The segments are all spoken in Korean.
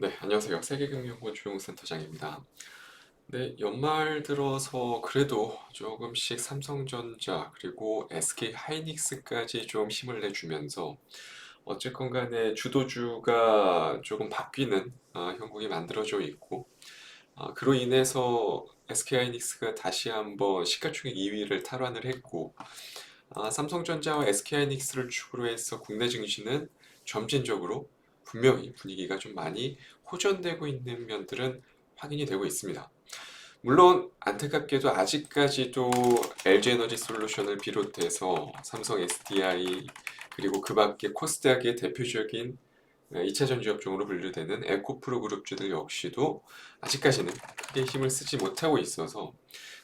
네, 안녕하세요. 세계경영고 주용센터장입니다. 네, 연말 들어서 그래도 조금씩 삼성전자 그리고 SK 하이닉스까지 좀 힘을 내주면서 어쨌건 간에 주도주가 조금 바뀌는 아, 형국이 만들어져 있고 아, 그로 인해서 SK 하이닉스가 다시 한번 시가총액 2위를 탈환을 했고 아, 삼성전자와 SK 하이닉스를 축으로 해서 국내 증시는 점진적으로 분명히 분위기가 좀 많이 호전되고 있는 면들은 확인이 되고 있습니다. 물론 안타깝게도 아직까지도 LG에너지 솔루션을 비롯해서 삼성 SDI 그리고 그 밖에 코스닥의 대표적인 2차 전지 업종으로 분류되는 에코프로 그룹주들 역시도 아직까지는 크게 힘을 쓰지 못하고 있어서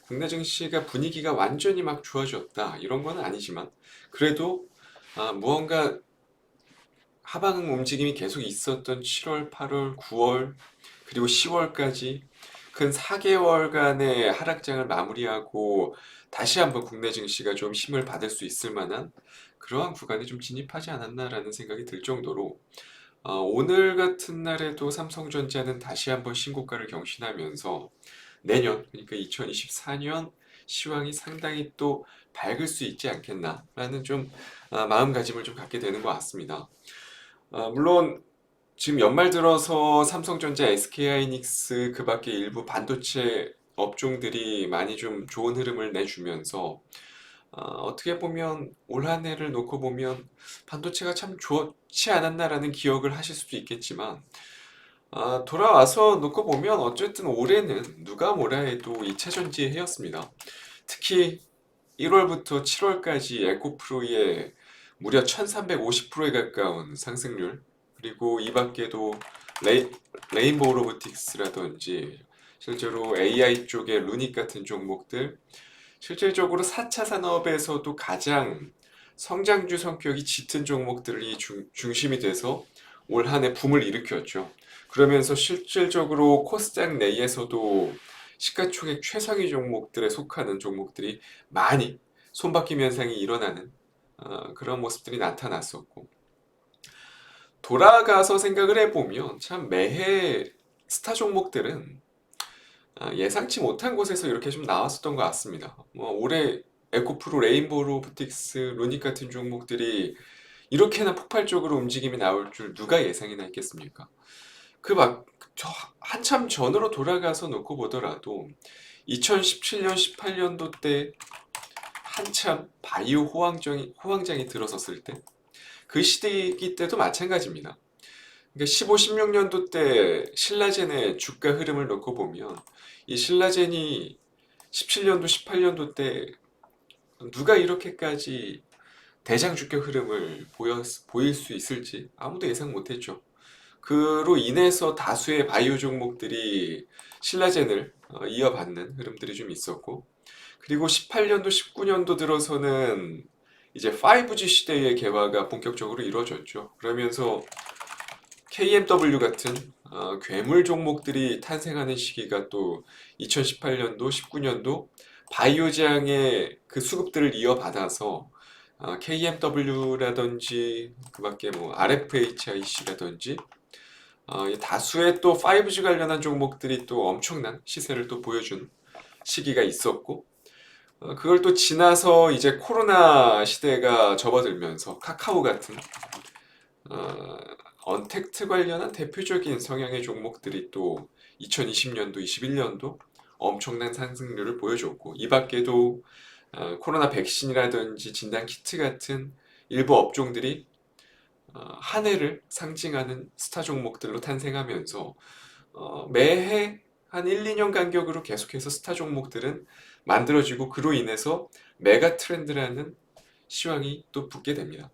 국내 증시가 분위기가 완전히 막 좋아졌다 이런 건 아니지만 그래도 아, 무언가 하방 움직임이 계속 있었던 7월, 8월, 9월 그리고 10월까지 근 4개월간의 하락장을 마무리하고 다시 한번 국내 증시가 좀 힘을 받을 수 있을 만한 그러한 구간에 좀 진입하지 않았나라는 생각이 들 정도로 어, 오늘 같은 날에도 삼성전자는 다시 한번 신고가를 경신하면서 내년 그러니까 2024년 시황이 상당히 또 밝을 수 있지 않겠나라는 좀 아, 마음가짐을 좀 갖게 되는 것 같습니다. 아, 물론 지금 연말 들어서 삼성전자, SK하이닉스 그 밖에 일부 반도체 업종들이 많이 좀 좋은 흐름을 내주면서 아, 어떻게 보면 올 한 해를 놓고 보면 반도체가 참 좋지 않았나라는 기억을 하실 수도 있겠지만 아, 돌아와서 놓고 보면 어쨌든 올해는 누가 뭐라 해도 2차 전지의 해였습니다. 특히 1월부터 7월까지 에코프로의 무려 1350%에 가까운 상승률 그리고 이 밖에도 레이, 레인보우 로보틱스라든지 실제로 AI 쪽의 루닉 같은 종목들 실질적으로 4차 산업에서도 가장 성장주 성격이 짙은 종목들이 중, 중심이 돼서 올 한해 붐을 일으켰죠. 그러면서 실질적으로 코스닥 내에서도 시가총액 최상위 종목들에 속하는 종목들이 많이 손바뀜 현상이 일어나는 어, 그런 모습들이 나타났었고 돌아가서 생각을 해보면 참 매해 스타 종목들은 아, 예상치 못한 곳에서 이렇게 좀 나왔었던 것 같습니다. 뭐 올해 에코프로, 레인보우 로보틱스, 루닉 같은 종목들이 이렇게나 폭발적으로 움직임이 나올 줄 누가 예상이나 했겠습니까? 그 막, 저 한참 전으로 돌아가서 놓고 보더라도 2017년, 18년도 때 한참 바이오 호황장이, 호황장이 들어섰을 때 그 시대이기 때도 마찬가지입니다. 그러니까 15, 16년도 때 신라젠의 주가 흐름을 놓고 보면 이 신라젠이 17년도, 18년도 때 누가 이렇게까지 대장 주가 흐름을 보여, 보일 수 있을지 아무도 예상 못했죠. 그로 인해서 다수의 바이오 종목들이 신라젠을 어, 이어받는 흐름들이 좀 있었고 그리고 18년도, 19년도 들어서는 이제 5G 시대의 개화가 본격적으로 이루어졌죠. 그러면서 KMW 같은 어, 괴물 종목들이 탄생하는 시기가 또 2018년도, 19년도 바이오장의 그 수급들을 이어받아서 어, KMW라든지 그밖에 뭐 RFHIC라든지 어, 다수의 또 5G 관련한 종목들이 또 엄청난 시세를 또 보여준 시기가 있었고 어, 그걸 또 지나서 이제 코로나 시대가 접어들면서 카카오 같은 어, 언택트 관련한 대표적인 성향의 종목들이 또 2020년도, 21년도 엄청난 상승률을 보여줬고 이 밖에도 어, 코로나 백신이라든지 진단 키트 같은 일부 업종들이 어, 한 해를 상징하는 스타 종목들로 탄생하면서 어, 매해 한 1, 2년 간격으로 계속해서 스타 종목들은 만들어지고 그로 인해서 메가 트렌드라는 시황이 또 붙게 됩니다.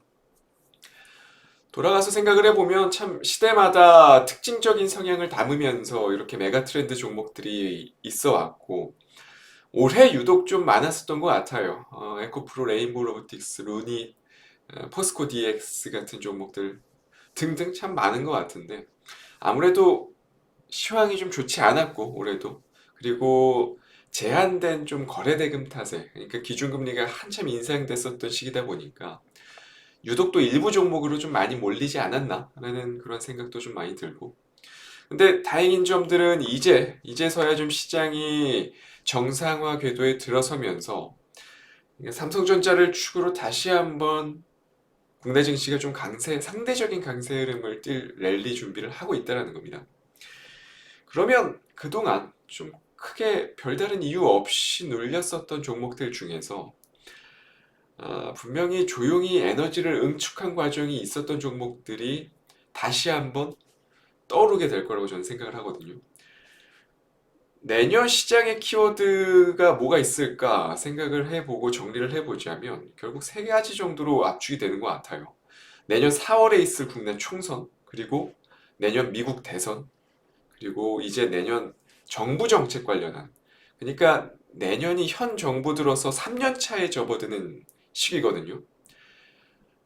돌아가서 생각을 해보면 참 시대마다 특징적인 성향을 담으면서 이렇게 메가 트렌드 종목들이 있어 왔고 올해 유독 좀 많았었던 것 같아요. 어, 에코프로, 레인보우 로보틱스, 루니, 어, 포스코 DX 같은 종목들 등등 참 많은 것 같은데 아무래도 시황이 좀 좋지 않았고 올해도 그리고 제한된 좀 거래 대금 탓에 그러니까 기준금리가 한참 인상됐었던 시기다 보니까 유독 또 일부 종목으로 좀 많이 몰리지 않았나 라는 그런 생각도 좀 많이 들고 근데 다행인 점들은 이제, 이제서야 좀 시장이 정상화 궤도에 들어서면서 삼성전자를 축으로 다시 한번 국내 증시가 좀 강세, 상대적인 강세 흐름을 띌 랠리 준비를 하고 있다는 겁니다. 그러면 그동안 좀 크게 별다른 이유 없이 눌렸었던 종목들 중에서 아, 분명히 조용히 에너지를 응축한 과정이 있었던 종목들이 다시 한번 떠오르게 될 거라고 저는 생각을 하거든요. 내년 시장의 키워드가 뭐가 있을까 생각을 해보고 정리를 해보자면 결국 세 가지 정도로 압축이 되는 것 같아요. 내년 4월에 있을 국내 총선, 그리고 내년 미국 대선, 그리고 이제 내년 정부 정책 관련한 그러니까 내년이 현 정부 들어서 3년 차에 접어드는 시기거든요.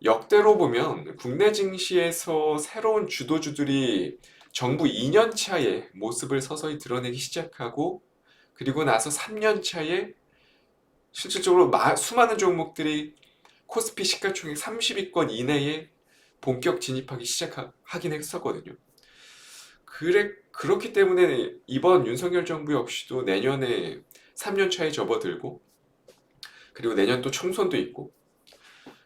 역대로 보면 국내 증시에서 새로운 주도주들이 정부 2년 차에 모습을 서서히 드러내기 시작하고 그리고 나서 3년 차에 실질적으로 마- 수많은 종목들이 코스피 시가총액 30위권 이내에 본격 진입하기 시작하긴 했었거든요. 그래, 그렇기 때문에 이번 윤석열 정부 역시도 내년에 3년 차에 접어들고 그리고 내년 또 총선도 있고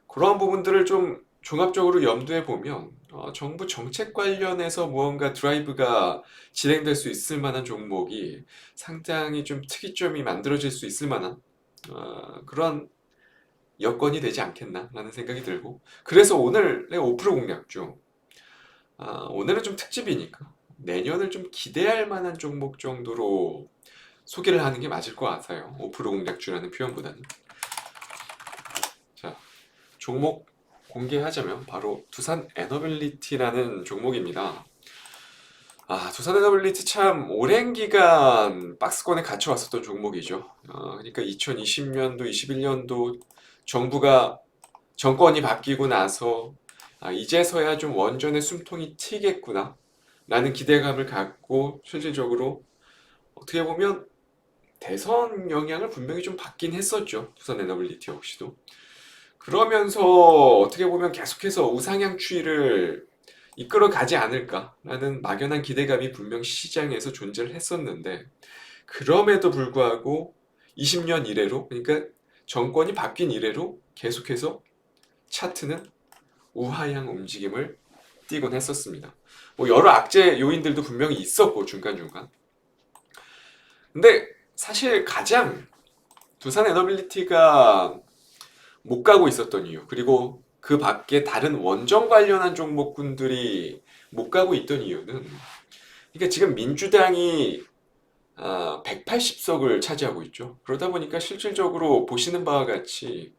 그러한 부분들을 좀 종합적으로 염두에 보면 어, 정부 정책 관련해서 무언가 드라이브가 진행될 수 있을 만한 종목이 상당히 좀 특이점이 만들어질 수 있을 만한 어, 그런 여건이 되지 않겠나라는 생각이 들고 그래서 오늘의 5% 공략중 아, 오늘은 좀 특집이니까 내년을 좀 기대할 만한 종목 정도로 소개를 하는 게 맞을 것 같아요. 5% 공략주라는 표현보다는. 자, 종목 공개하자면 바로 두산 에너빌리티라는 종목입니다. 아, 두산 에너빌리티 참 오랜 기간 박스권에 갇혀 왔었던 종목이죠. 어, 그러니까 2020년도, 21년도 정부가 정권이 바뀌고 나서 아, 이제서야 좀 원전의 숨통이 트이겠구나 라는 기대감을 갖고 실질적으로 어떻게 보면 대선 영향을 분명히 좀 받긴 했었죠. 두산 에너빌리티 역시도. 그러면서 어떻게 보면 계속해서 우상향 추이를 이끌어 가지 않을까라는 막연한 기대감이 분명 시장에서 존재를 했었는데 그럼에도 불구하고 20년 이래로 그러니까 정권이 바뀐 이래로 계속해서 차트는 우하향 움직임을 띄곤 했었습니다. 뭐 여러 악재 요인들도 분명히 있었고 중간중간. 근데 사실 가장 두산 에너빌리티가 못 가고 있었던 이유, 그리고 그 밖에 다른 원전 관련한 종목군들이 못 가고 있던 이유는, 그러니까 지금 민주당이 180석을 차지하고 있죠. 그러다 보니까 실질적으로 보시는 바와 같이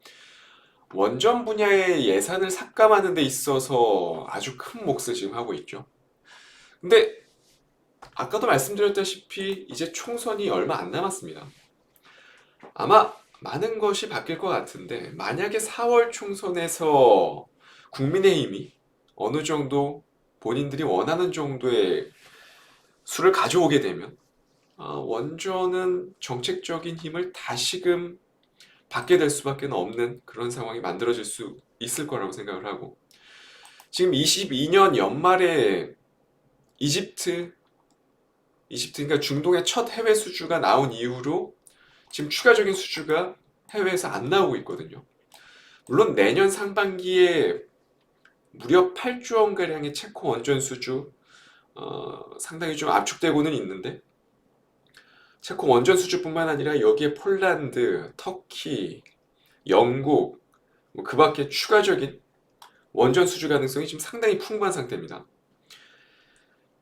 원전 분야의 예산을 삭감하는 데 있어서 아주 큰 몫을 지금 하고 있죠. 근데 아까도 말씀드렸다시피 이제 총선이 얼마 안 남았습니다. 아마 많은 것이 바뀔 것 같은데 만약에 4월 총선에서 국민의힘이 어느 정도 본인들이 원하는 정도의 수를 가져오게 되면 아, 원전은 정책적인 힘을 다시금 받게 될 수밖에 없는 그런 상황이 만들어질 수 있을 거라고 생각을 하고 지금 22년 연말에 이집트 이집트 그러니까 중동의 첫 해외 수주가 나온 이후로 지금 추가적인 수주가 해외에서 안 나오고 있거든요. 물론 내년 상반기에 무려 8조 원 가량의 체코 원전 수주 어, 상당히 좀 압축되고는 있는데 체코 원전 수주뿐만 아니라 여기에 폴란드, 터키, 영국 뭐 그 밖에 추가적인 원전 수주 가능성이 지금 상당히 풍부한 상태입니다.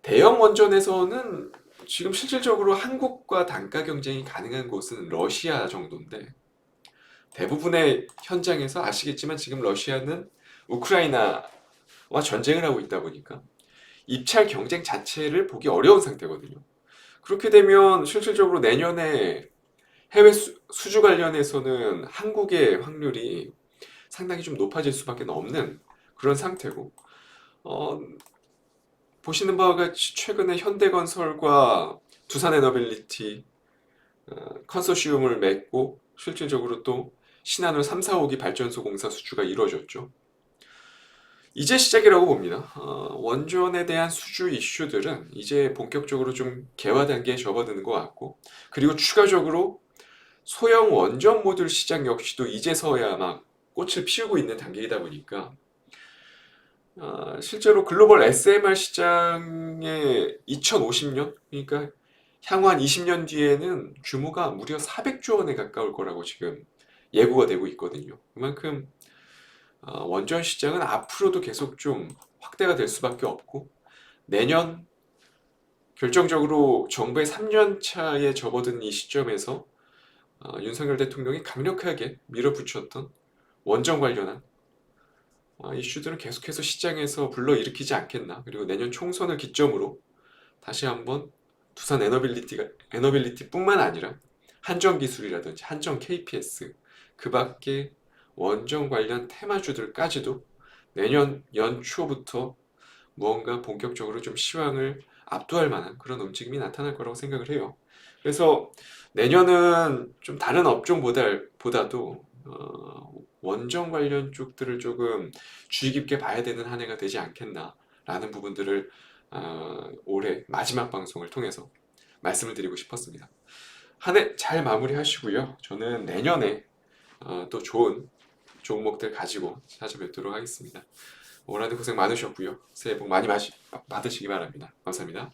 대형 원전에서는 지금 실질적으로 한국과 단가 경쟁이 가능한 곳은 러시아 정도인데 대부분의 현장에서 아시겠지만 지금 러시아는 우크라이나와 전쟁을 하고 있다 보니까 입찰 경쟁 자체를 보기 어려운 상태거든요. 그렇게 되면 실질적으로 내년에 해외 수, 주 관련해서는 한국의 확률이 상당히 좀 높아질 수밖에 없는 그런 상태고 어, 보시는 바와 같이 최근에 현대건설과 두산에너빌리티 어, 컨소시움을 맺고 실질적으로 또 신한울 3, 4호기 발전소 공사 수주가 이루어졌죠. 이제 시작이라고 봅니다. 어, 원전에 대한 수주 이슈들은 이제 본격적으로 좀 개화 단계에 접어드는 것 같고, 그리고 추가적으로 소형 원전 모듈 시장 역시도 이제서야 막 꽃을 피우고 있는 단계이다 보니까, 어, 실제로 글로벌 SMR 시장의 2050년, 그러니까 향후 한 20년 뒤에는 규모가 무려 400조 원에 가까울 거라고 지금 예고가 되고 있거든요. 그만큼 어, 원전 시장은 앞으로도 계속 좀 확대가 될 수밖에 없고 내년 결정적으로 정부의 3년 차에 접어든 이 시점에서 어, 윤석열 대통령이 강력하게 밀어붙였던 원전 관련한 어, 이슈들은 계속해서 시장에서 불러일으키지 않겠나. 그리고 내년 총선을 기점으로 다시 한번 두산 에너빌리티가 에너빌리티뿐만 아니라 한전 기술이라든지 한전 KPS 그 밖에 원전 관련 테마주들까지도 내년 연초부터 무언가 본격적으로 좀 시황을 압도할 만한 그런 움직임이 나타날 거라고 생각을 해요. 그래서 내년은 좀 다른 업종보다 보다도 어, 원전 관련 쪽들을 조금 주의 깊게 봐야 되는 한 해가 되지 않겠나라는 부분들을 어, 올해 마지막 방송을 통해서 말씀을 드리고 싶었습니다. 한 해 잘 마무리하시고요. 저는 내년에 어, 또 좋은 종목들 가지고 찾아뵙도록 하겠습니다. 올 한해 고생 많으셨고요. 새해 복 많이 받으시기 바랍니다. 감사합니다.